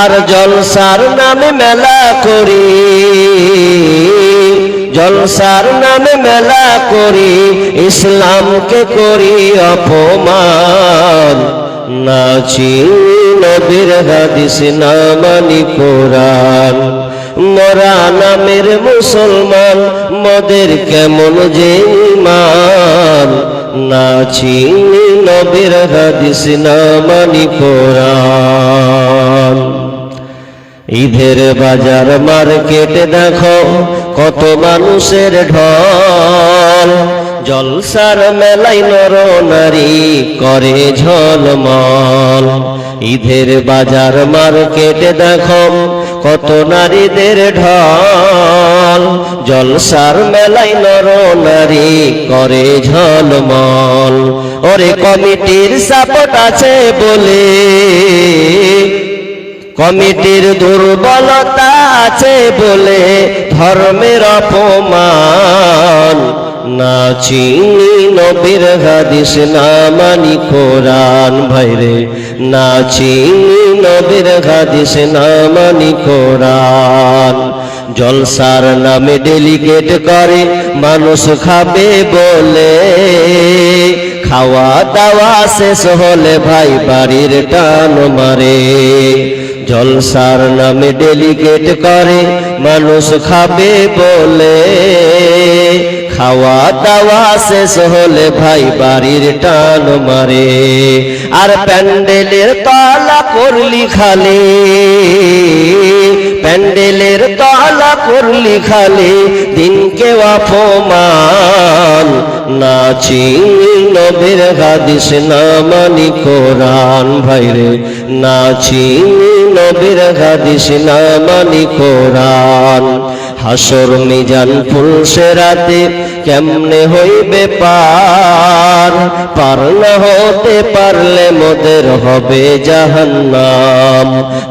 আর জলসার নামে মেলা করি, জলসার নামে মেলা করি, ইসলামকে করি অপমান। নাচি নবীর হাদিস, না মানি কোরআন। মরা নামের মুসলমান, মদের কেমন যে ইমান নাচি নবীর হাদিস, না মানি কোরআন। ঈদের বাজার মার্কেট দেখো, কত মানুষের ঢল। জলসার মেলাই নর নারী করে ঝলমল। ঈদের বাজার মার্কেট দেখো, কত নারীদের ঢল। জলসার মেলাই নর নারী করে ঝলমল। ওরে কমিটির সাপোর্ট আছে বলে কমিটির দুর্বলতা আছে বলে ধর্মের অপমান। না চিনি নবীর হাদিস, না মানি কোরআন ভাইরে। না চিনি নবীর হাদিস, না মানি কোরআন। জলসার নামে ডেলিগেট করে, মানুষ খাবে বলে। খাওয়া দাওয়া শেষ হলে ভাই বাড়ির টান মারে। জলসার নামে ডেলিগেট করে, মানুষ খাবে বলে। খাওয়া দাওয়া শেষ হলে ভাই বাড়ির টান মারে। আর প্যান্ডেলের তলা করলি খালি। প্যান্ডেলের তলা করলি খালি। দিনকে অপমান নাচি নবীর হাদিস না মানি কোরআন ভাইরে। চিনি নবীর হাদিস না মানি কোরআন। হাসর মিজান ফুলসে রাতে কেমনে হইবে পার? পার না হতে পারলে মোদের হবে জাহান্নাম।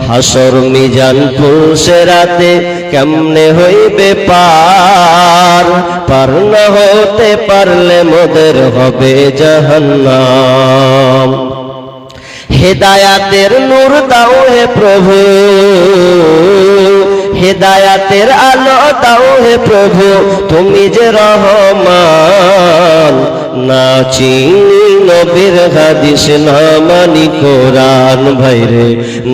হাসর মিজান ফুলসে রাতে কেমনে হইবে পার? পার না হতে পারলে মোদের হবে জাহান্নাম। হেদায়াতের নূর দাও হে প্রভু। হেদায়াতের আলো দাও হে প্রভু, তুমি যে রহমান। না চিনি নবীর হাদিস, না মানি কোরআন ভাইরে।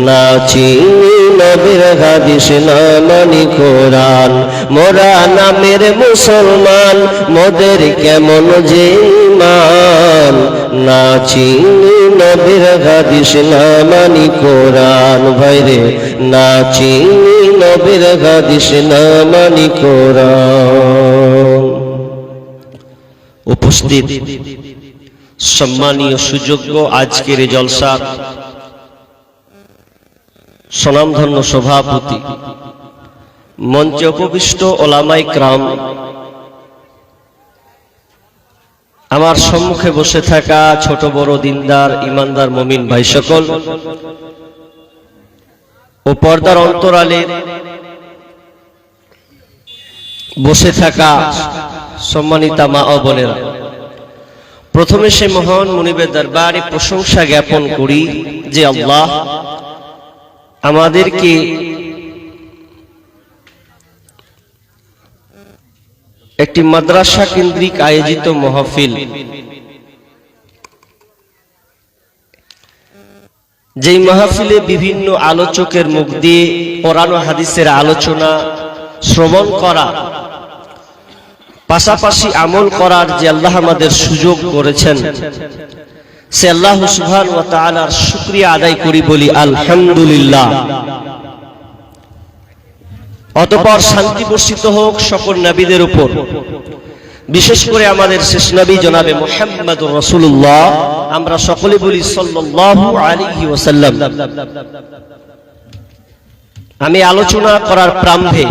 না চিনি নবীর হাদিস, না মানি কোরআন। মোরা নামের মুসলমান, মোদের কেমন যে ইমান না চিনি নবীর হাদিস না মানি কোরআন না চিনি নবীর হাদিস না মানি কোরআন। উপস্থিত সম্মানীয় সুযোগ্য আজকের জলসা। স্বনামধন্য সভাপতি, মঞ্চে উপবিষ্ট ওলামাই ক্রাম আমার সম্মুখে বসে থাকা ছোট বড় দিনদার, ইমানদার মমিন ভাই সকল ও পর্দার অন্তরালে বসে থাকা সম্মানিতা মা ও বোনেরা, প্রথমে সে মহান মুনিবের দরবারে প্রশংসা জ্ঞাপন করি যে আল্লাহ আমাদেরকে একটি মাদ্রাসা কেন্দ্রিক আয়োজিত মহফিল। যেই মাহফিলে বিভিন্ন আলোচকের মুখ দিয়ে ও হাদিসের আলোচনা, শ্রবণ করা, পাশাপাশি আমল করার যে আল্লাহ আমাদের সুযোগ করেছেন, সে আল্লাহ সুবহান ওয়া তাআলার শুকরিয়া আদায় করি বলি আলহামদুলিল্লাহ। অতপর শান্তি বর্ষিত হোক সকল নবীদের উপর। বিশেষ করে আমাদের শেষ নবী জনাবে মোহাম্মদ রসুল্লাহ আমরা সকলে বলি আমি আলোচনা করার প্রারম্ভে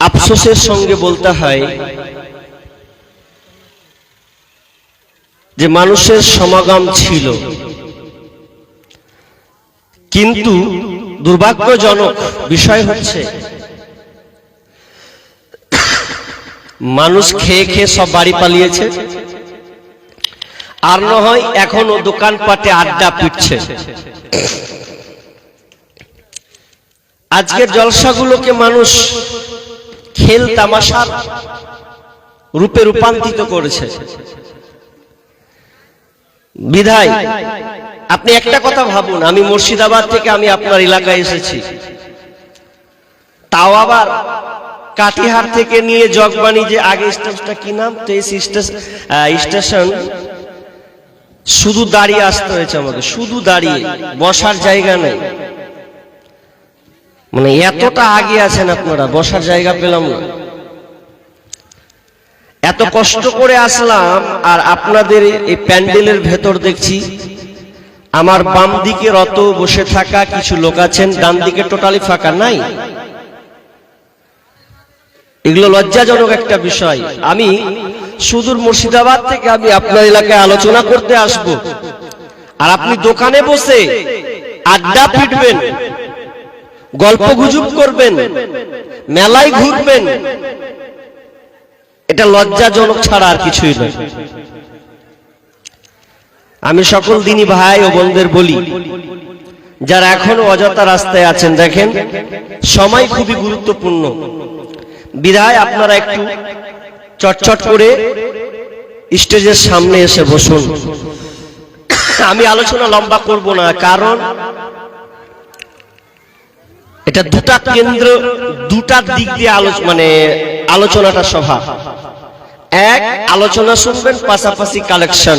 আফসোসের সঙ্গে বলতে হয় যে মানুষের সমাগম ছিল। কিন্তু দুর্ভাগ্যজনক বিষয় হচ্ছে, মানুষ খেয়ে খেয়ে সব বাড়ি পালিয়েছে, আর নয় এখনও দোকানপাটে আড্ডা পিটছে। আজকের জলসাগুলোকে মানুষ খেল তামাশার রূপে রূপান্তরিত করেছে। বিধায় আপনি একটা কথা ভাবুন, আমি মুর্শিদাবাদ থেকে আমি আপনার এলাকায় এসেছি। তাও আবার কাটিহার থেকে নিয়ে জগবাণী যে আগে স্টেশনটা কি নাম? তো এই স্টেশন। শুধু দাঁড়িয়ে আসতে হয়েছে আমাকে, শুধু দাঁড়িয়ে, বসার জায়গা নেই। মানে এতটা আগে আছেন আপনারা, বসার জায়গা পেলাম না। এত কষ্ট করে আসলাম, আর আপনাদের এই প্যান্ডেলের ভেতর দেখছি আমার বাম দিকে রত বসে থাকা কিছু লোক আছেন, ডান দিকে টোটালি ফাঁকা নাই। এগুলো লজ্জাজনক একটা বিষয়। আমি সুদূর মুর্শিদাবাদ থেকে আমি আপনার এলাকায় আলোচনা করতে আসব। আর আপনি দোকানে বসে আড্ডা পিটবেন, গল্প গুজব করবেন, মেলায় ঘুরবেন। এটা লজ্জাজনক ছাড়া আর কিছুই নয়। আমি সকল দিনই ভাই ও বোনদের বলি, যারা এখনও অযথা রাস্তায় আছেন, দেখেন, সময় খুবই গুরুত্বপূর্ণ। বিদায় আপনারা একটু চটচট করে স্টেজের সামনে এসে বসুন। আমি আলোচনা লম্বা করব না, কারণ এটা দুটা কেন্দ্র, দুটা দিক দিয়ে আলোচনা মানে আলোচনাটা সভা। এক, আলোচনা শুনবেন, পাশাপাশি কালেকশন।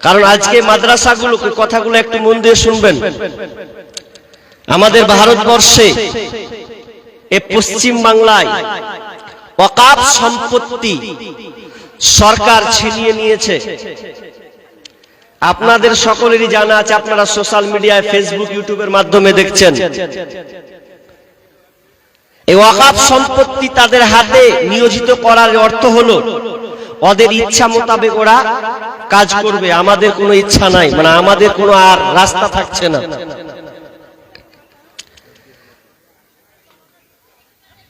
কারণ আজকে মাদ্রাসাগুলোকে কথাগুলো একটু মন দিয়ে শুনবেন। আমাদের ভারতবর্ষে এ পশ্চিম বাংলায় অকাপ সম্পত্তি সরকার ছিনিয়ে নিয়েছে। আপনাদের সকলেরই জানা আছে, আপনারা সোশ্যাল মিডিয়ায় ফেসবুক ইউটিউবের মাধ্যমে দেখছেন। এই অকাপ সম্পত্তি তাদের হাতে নিয়োজিত করার অর্থ হলো ওদের ইচ্ছা মোতাবেক ওরা কাজ করবে। আমাদের কোনো ইচ্ছা নাই মানে আমাদের কোনো আর রাস্তা থাকছে না।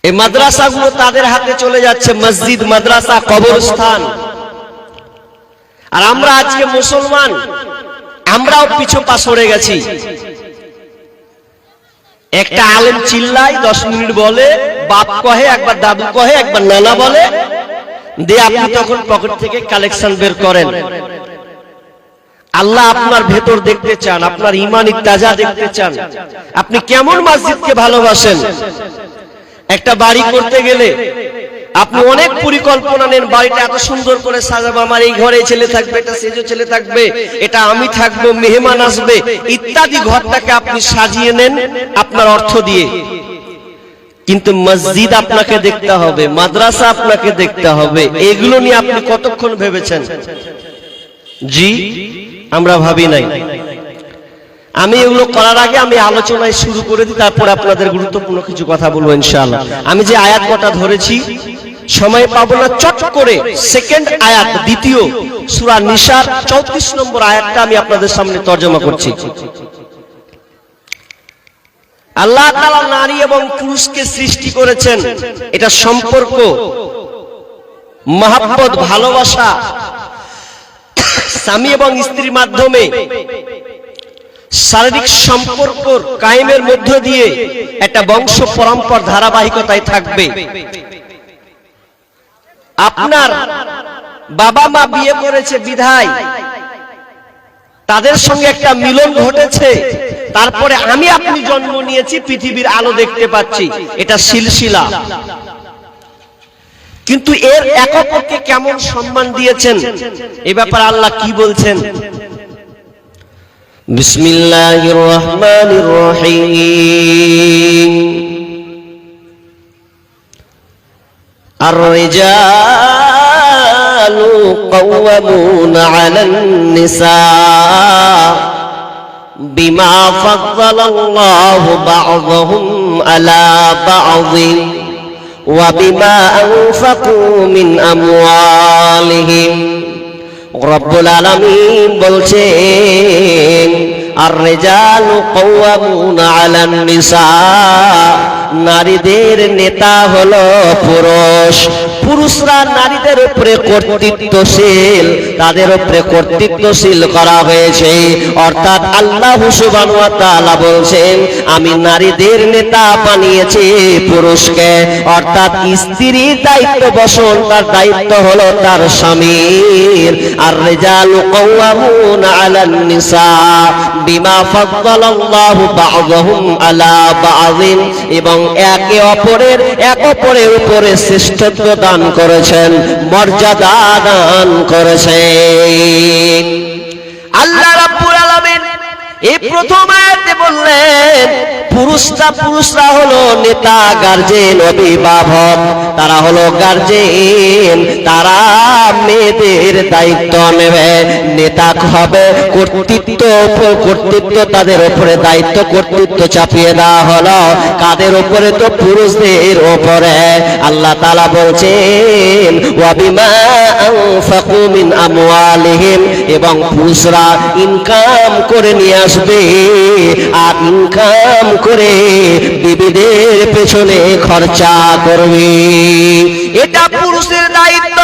এই মাদ্রাসাগুলো তাদের হাতে চলে যাচ্ছে, মসজিদ, মাদ্রাসা, কবরস্থান। আর আমরা আজকে মুসলমান, আমরাও পিছু পা সরে গেছি। একটা আলেম চিল্লাই দশ মিনিট বলে, বাপ কহে, একবার দাদু কহে, একবার নানা বলে দিয়ে আপনি তখন পকেট থেকে কালেকশন বের করেন, আল্লাহ আপনার ভেতর দেখতে চান, আপনার ইমানি তাজা দেখতে চান। আপনি কেমন মসজিদকে ভালোবাসেন? একটা বাড়ি করতে গেলে আপনি অনেক পরিকল্পনা নেন, বাড়িটা এত সুন্দর করে সাজাবো, আমার এই ঘরে ছেলে থাকবে এটা সেজো ছেলে থাকবে, এটা আমি থাকব, মেহমান আসবে, ইত্যাদি ঘরটাকে আপনি সাজিয়ে নেন আপনার অর্থ দিয়ে। কিন্তু মসজিদ আপনাকে দেখতে হবে, মাদ্রাসা আপনাকে দেখতে হবে। এগুলো নিয়ে আপনি কতক্ষণ ভেবেছেন? জি, আমরা ভাবি নাই। আমি এগুলো করার আগে আমি আলোচনায় শুরু করে দিই, তারপর আপনাদের গুরুত্বপূর্ণ কিছু কথা বলব ইনশাআল্লাহ। আমি যে আয়াত কটা ধরেছি, সময় পাবো না, চট করে সেকেন্ড আয়াত, দ্বিতীয়, সূরা নিসার 34 নম্বর আয়াতটা আমি আপনাদের সামনে তর্জমা করছি। আল্লাহ তাআলা নারী এবং পুরুষকে সৃষ্টি করেছেন। এটা সম্পর্ক, মহাব্বত, ভালোবাসা, স্বামী এবং স্ত্রীর মাধ্যমে শারীরিক সম্পর্ক কায়েমের মধ্য দিয়ে একটা বংশ পরম্পর ধারাবাহিকতায় থাকবে। আপনার বাবা মা বিয়ে করেছে, বিধায় তাদের সঙ্গে একটা মিলন ঘটেছে। তারপরে আমি আপনি জন্ম নিয়েছি পৃথিবীর আলো দেখতে পাচ্ছি এটা সিলসিলা কিন্তু এর এক অপরকে কেমন সম্মান দিয়েছেন এ ব্যাপারে আল্লাহ কি বলছেন بسم الله الرحمن الرحيم الرجال قوامون على النساء بما فضل الله بعضهم على بعض وبما أنفقوا من أموالهم رب العالمين بلشين الرجال قوامون على النساء নারীদের নেতা হলো পুরুষ। পুরুষরা নারীদের উপরে কর্তৃত্বশীল। তাদের উপরে কর্তৃত্বশীল করা হয়েছে। অর্থাৎ আল্লাহ তাআলা বলছেন, আমি নারীদের নেতা বানিয়েছি পুরুষকে। অর্থাৎ স্ত্রীর দায়িত্ব বসন, তার দায়িত্ব হলো তার স্বামীর। আর রেজাল বিমা বা'দাহুম আলা বা'দিন। এবং একে অপরের এক অপরের উপরে শ্রেষ্ঠত্ব দান করেছেন মর্যাদা দান করেছেন। আল্লাহ এই প্রথম আয়াতে বললেন, পুরুষরা পুরুষরা হলো নেতা গার্জেন অভিভাবক। তারা হলো গার্জেন তারা মেয়েদের দায়িত্ব নেবে। নেতা হবে, কর্তৃত্ব কর্তৃত্ব তাদের উপরে দায়িত্ব কর্তৃত্ব চাপিয়ে দেওয়া হলো। কাদের উপরে তো? পুরুষদের উপরে আল্লাহ তালা বলছেন ওয়াবিমা আনফাকু এবং পুরুষরা ইনকাম করে নিয়ে আসবে। আর ইনকাম করে বিবিদের পেছনে খরচা করবে। এটা পুরুষের দায়িত্ব।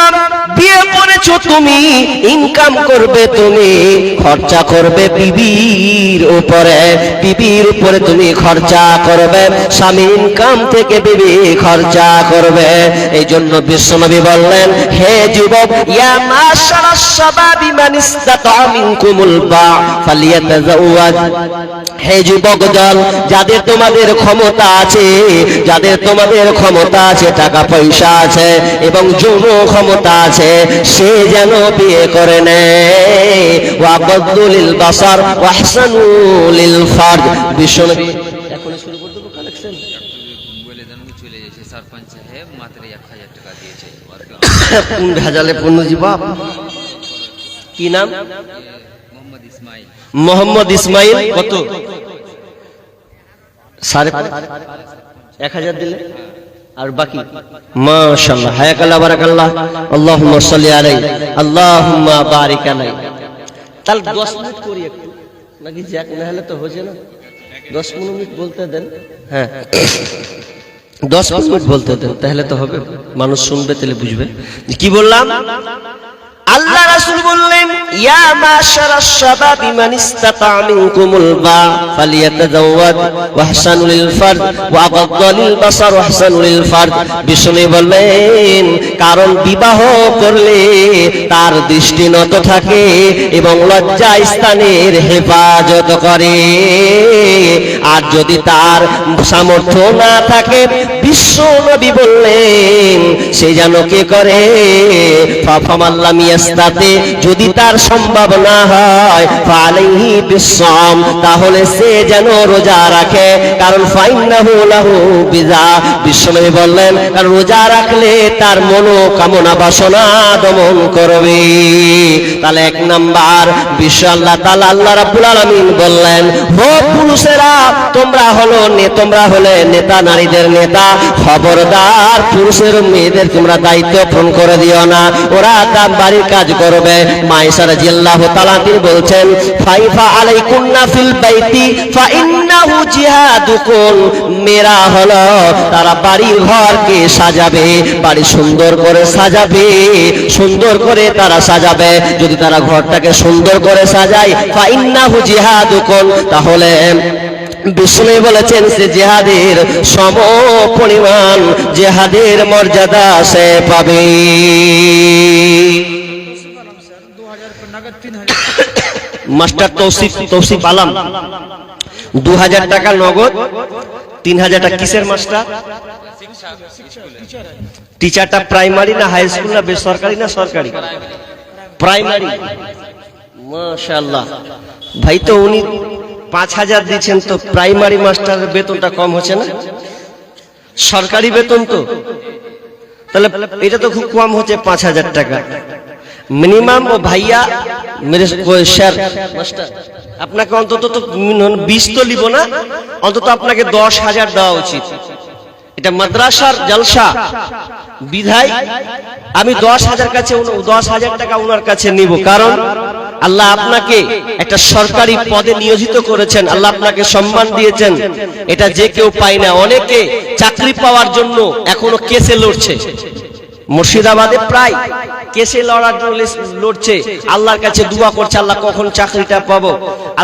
বিয়ে করেছ তুমি ইনকাম করবে তুমি, খরচা করবে বিবির উপরে। বিবির উপরে তুমি খরচা করবে, স্বামী ইনকাম থেকে বিবি খরচা করবে। এই জন্য বিশ্বনবী বললেন, হে যুবক, ইয়া মাশারাস শাবাবি মান ইসতাতা মিনকুমুল বা ফালিয়াতাজাওয়াজ হে যুবক দল, যাদের তোমাদের ক্ষমতা আছে, যাদের তোমাদের ক্ষমতা আছে, টাকা পয়সা আছে এবং যৌন ক্ষমতা আছে, সে যেন বিয়ে করে নেয়। ওয়াবদুলিল বাসার ওয়াহসানুলিল ফারজ। বিশ্বনবী এখন শুরু করে দেবো কালেকশন চলে যাচ্ছে সরপঞ্চ সাহেব মাত্র এক হাজার টাকা দিয়েছে কোন ভেজালে পণ্যজি বাপ। কি নাম? মোহাম্মদ ইসমাইল। মোহাম্মদ ইসমাইল কত? এক হাজার দিলে? আর বাকি? হায়াকাল্লাহ, বারাকাল্লাহ। সাল্লি আল্লাহুম্মা বারিক তাহলে 10 মিনিট করি একটু। নাকি জ্যাক না হলে তো না। 10 মিনিট বলতে দেন। হ্যাঁ। দশ মিনিট বলতে দেন, তাহলে তো হবে। মানুষ শুনবে, তাহলে বুঝবে। কি বললাম? আল্লাহ রাসূল বললেন ইয়া মাশারাশ শাবাবি মান ইসতাতা বললেন, কারণ বিবাহ করলে তার দৃষ্টি নত থাকে এবং লজ্জা স্থানের হেফাজত করে। আর যদি তার সামর্থ্য না থাকে বিশ্ব নবী বললেন, সে যেন কে করে? ফাফামাল্লাম ইয়াস্তাতে, যদি তার সম্ভব না হয়। ফালাইহি বিসম তাহলে সে যেন রোজা রাখে। কারণ ফাইন্নাহু লাহু বিজা। বিশ্বনবী বললেন, কারণ রোজা রাখলে তার মনোকামনা বাসনা দমন করবে। তাহলে এক নাম্বার, বিশ্ব আল্লাহ তাআলা আল্লাহ রাব্বুল আলামিন বললেন হো পুরুষেরা, তোমরা হলো নে, তোমরা হলে নেতা, নারীদের নেতা, খবরদার পুরুষের মেয়েদের তোমরা দায়িত্ব পূরণ করে দিও না। ওরা তার বাড়ির কাজ করবে মাইসার জিল্লাহ তাআলা তিনি বলছেন, ফাইফা আলাইকুন্না ফিল বাইতি ফা ইন্নাহু মেরা হলো, তারা বাড়ির ঘরকে সাজাবে, বাড়ি সুন্দর করে সাজাবে, সুন্দর করে তারা সাজাবে। যদি তারা ঘরটাকে সুন্দর করে সাজায় ফা ইন্নাহু তাহলে বিষ্ণু বলেছেন, সে জেহাদের সম পরিমাণ জেহাদের মর্যাদা সে পাবে। মাস্টার তৌসিফ তৌসিফ আলম দু হাজার টাকা নগদ তিন হাজার টাকা কিসের মাস্টার? টিচারটা প্রাইমারি না হাই স্কুল না বেসরকারি না সরকারি? প্রাইমারি। মাশাল্লাহ ভাই তো উনি পাঁচ হাজার তো প্রাইমারি মাস্টারের বেতনটা কম হচ্ছে না? সরকারি বেতন তো। তাহলে এটা তো খুব কম হচ্ছে পাঁচ হাজার টাকা। মিনিমাম ও ভাইয়া স্যার মাস্টার আপনাকে অন্তত তো বিশ তো নিব না অন্তত আপনাকে দশ হাজার দেওয়া উচিত এটা মাদ্রাসার জলসা বিধায় আমি দশ হাজার কাছে দশ হাজার টাকা ওনার কাছে নিব কারণ আল্লাহ আপনাকে একটা সরকারি পদে নিয়োজিত করেছেন আল্লাহ আপনাকে সম্মান দিয়েছেন এটা যে কেউ পায় না অনেকে চাকরি পাওয়ার জন্য এখনও কেসে লড়ছে মুর্শিদাবাদে প্রায় কেসে লড়ার লড়ছে, আল্লাহর কাছে দোয়া করছে, আল্লাহ কখন চাকরিটা পাবো?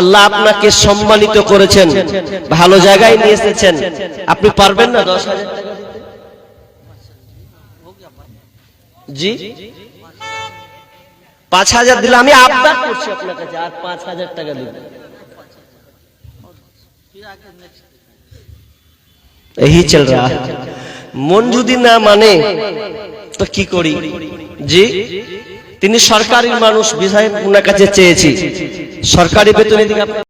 আল্লাহ আপনাকে সম্মানিত করেছেন, ভালো জায়গায় নিয়ে এসেছেন। আপনি পারবেন না দশ হাজার? জি? পাঁচ হাজার দিলে আমি আবদার করছি আপনার কাছে, আর পাঁচ হাজার টাকা দিন এই চল রা মন যদি না মানে তো কি করি? জি, তিনি সরকারি মানুষ, বিধায়ক ওনার কাছে চেয়েছি। সরকারি বেতনে